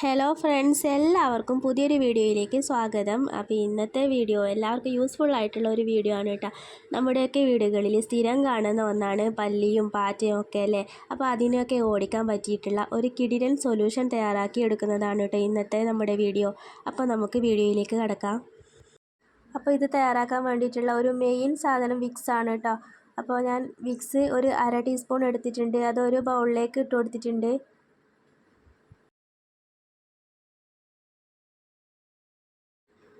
Hello friends എല്ലാവർക്കും പുതിയൊരു വീഡിയോയിലേക്ക് സ്വാഗതം. അപ്പോൾ ഇന്നത്തെ വീഡിയോ എല്ലാവർക്കും യൂസ്ഫുൾ ആയിട്ടുള്ള ഒരു വീഡിയോ ആണ് കേട്ടോ. നമ്മുടെയൊക്കെ വീടുകളിൽ സ്ഥിരം കാണുന്ന ഒന്നാണ് പല്ലിയും പാറ്റയും ഒക്കെ അല്ലേ? അപ്പോൾ അതിനൊക്കെ ഓടിക്കാൻ പറ്റിയിട്ടുള്ള ഒരു കിടിലൻ സൊല്യൂഷൻ തയ്യാറാക്കി എടുക്കുന്നതാണ് കേട്ടോ ഇന്നത്തെ നമ്മുടെ വീഡിയോ. അപ്പോൾ നമുക്ക് വീഡിയോയിലേക്ക് കടക്കാം. അപ്പോൾ ഇത് തയ്യാറാക്കാൻ വേണ്ടിയിട്ടുള്ള ഒരു മെയിൻ സാധനം വിക്സ് ആണ് കേട്ടോ. അപ്പോൾ ഞാൻ വിക്സ് ഒരു അര ടീസ്പൂൺ എടുത്തിട്ടുണ്ട്. അതൊരു ബൗളിലേക്ക് ഇട്ട് കൊടുത്തിട്ടുണ്ട്.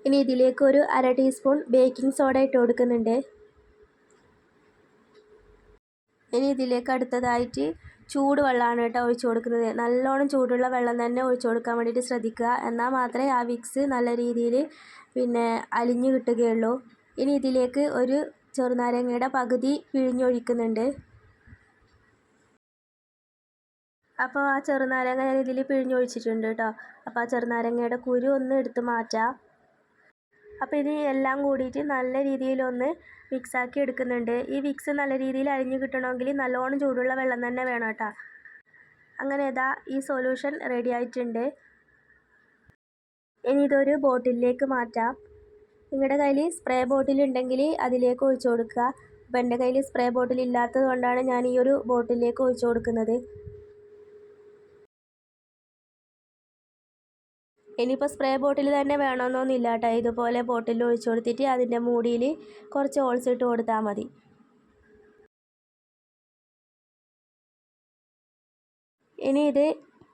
ഇനി ഇതിലേക്ക് ഒരു അര ടീസ്പൂൺ ബേക്കിംഗ് സോഡ ഇട്ട് കൊടുക്കുന്നുണ്ട്. ഇനി ഇതിലേക്ക് അടുത്തതായിട്ട് ചൂട് വെള്ളമാണ് കേട്ടോ ഒഴിച്ചു കൊടുക്കുന്നത്. നല്ലോണം ചൂടുള്ള വെള്ളം തന്നെ ഒഴിച്ചു കൊടുക്കാൻ വേണ്ടിയിട്ട് ശ്രദ്ധിക്കുക. എന്നാൽ മാത്രമേ ആ വിക്സ് നല്ല രീതിയിൽ പിന്നെ അലിഞ്ഞു കിട്ടുകയുള്ളൂ. ഇനി ഇതിലേക്ക് ഒരു ചെറുനാരങ്ങയുടെ പകുതി പിഴിഞ്ഞൊഴിക്കുന്നുണ്ട്. അപ്പോൾ ആ ചെറുനാരങ്ങ ഞാൻ ഇതിൽ പിഴിഞ്ഞൊഴിച്ചിട്ടുണ്ട് കേട്ടോ. അപ്പോൾ ആ ചെറുനാരങ്ങയുടെ കുരു ഒന്ന് എടുത്ത് മാറ്റാം. അപ്പോൾ ഇത് എല്ലാം കൂടിയിട്ട് നല്ല രീതിയിലൊന്ന് മിക്സാക്കി എടുക്കുന്നുണ്ട്. ഈ വിക്സ് നല്ല രീതിയിൽ അരിഞ്ഞു കിട്ടണമെങ്കിൽ നല്ലോണം ചൂടുള്ള വെള്ളം തന്നെ വേണം കേട്ടോ. അങ്ങനെ ഇതാ ഈ സൊല്യൂഷൻ റെഡി ആയിട്ടുണ്ട്. ഇനി ഇതൊരു ബോട്ടിലേക്ക് മാറ്റാം. നിങ്ങളുടെ കയ്യിൽ സ്പ്രേ ബോട്ടിൽ ഉണ്ടെങ്കിൽ അതിലേക്ക് ഒഴിച്ചു കൊടുക്കുക. അപ്പോൾ എന്റെ കയ്യിൽ സ്പ്രേ ബോട്ടിൽ ഇല്ലാത്തത് കൊണ്ടാണ് ഞാൻ ഈ ഒരു ബോട്ടിലേക്ക് ഒഴിച്ചു കൊടുക്കുന്നത്. ഇനിയിപ്പോൾ സ്പ്രേ ബോട്ടിൽ തന്നെ വേണമെന്നൊന്നുമില്ല കേട്ടോ ഇതുപോലെ ബോട്ടിൽ ഒഴിച്ചു കൊടുത്തിട്ട് അതിന്റെ മൂടിയിൽ കുറച്ച് ഹോൾസ് ഇട്ട് കൊടുത്താൽ മതി. ഇനി ഇത്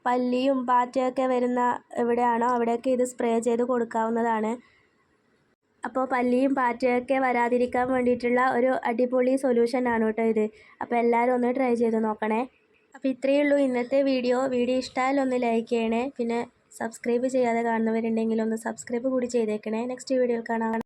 പല്ലിയും പാറ്റയൊക്കെ വരുന്ന എവിടെയാണോ അവിടെയൊക്കെ ഇത് സ്പ്രേ ചെയ്ത് കൊടുക്കാവുന്നതാണ്. അപ്പോൾ പല്ലിയും പാറ്റയൊക്കെ വരാതിരിക്കാൻ വേണ്ടിയിട്ടുള്ള ഒരു അടിപൊളി സൊല്യൂഷനാണ് കേട്ടോ ഇത്. അപ്പോൾ എല്ലാവരും ഒന്ന് ട്രൈ ചെയ്ത് നോക്കണേ. അപ്പോൾ ഇത്രയേ ഉള്ളൂ ഇന്നത്തെ വീഡിയോ വീഡിയോ ഇഷ്ടമായാലൊന്ന് ലൈക്ക് ചെയ്യണേ. പിന്നെ സബ്സ്ക്രൈബ് ചെയ്യാതെ കാണുന്നവരുണ്ടെങ്കിൽ ഒന്ന് സബ്സ്ക്രൈബ് കൂടി ചെയ്തേക്കണേ. നെക്സ്റ്റ് വീഡിയോയിൽ കാണാം.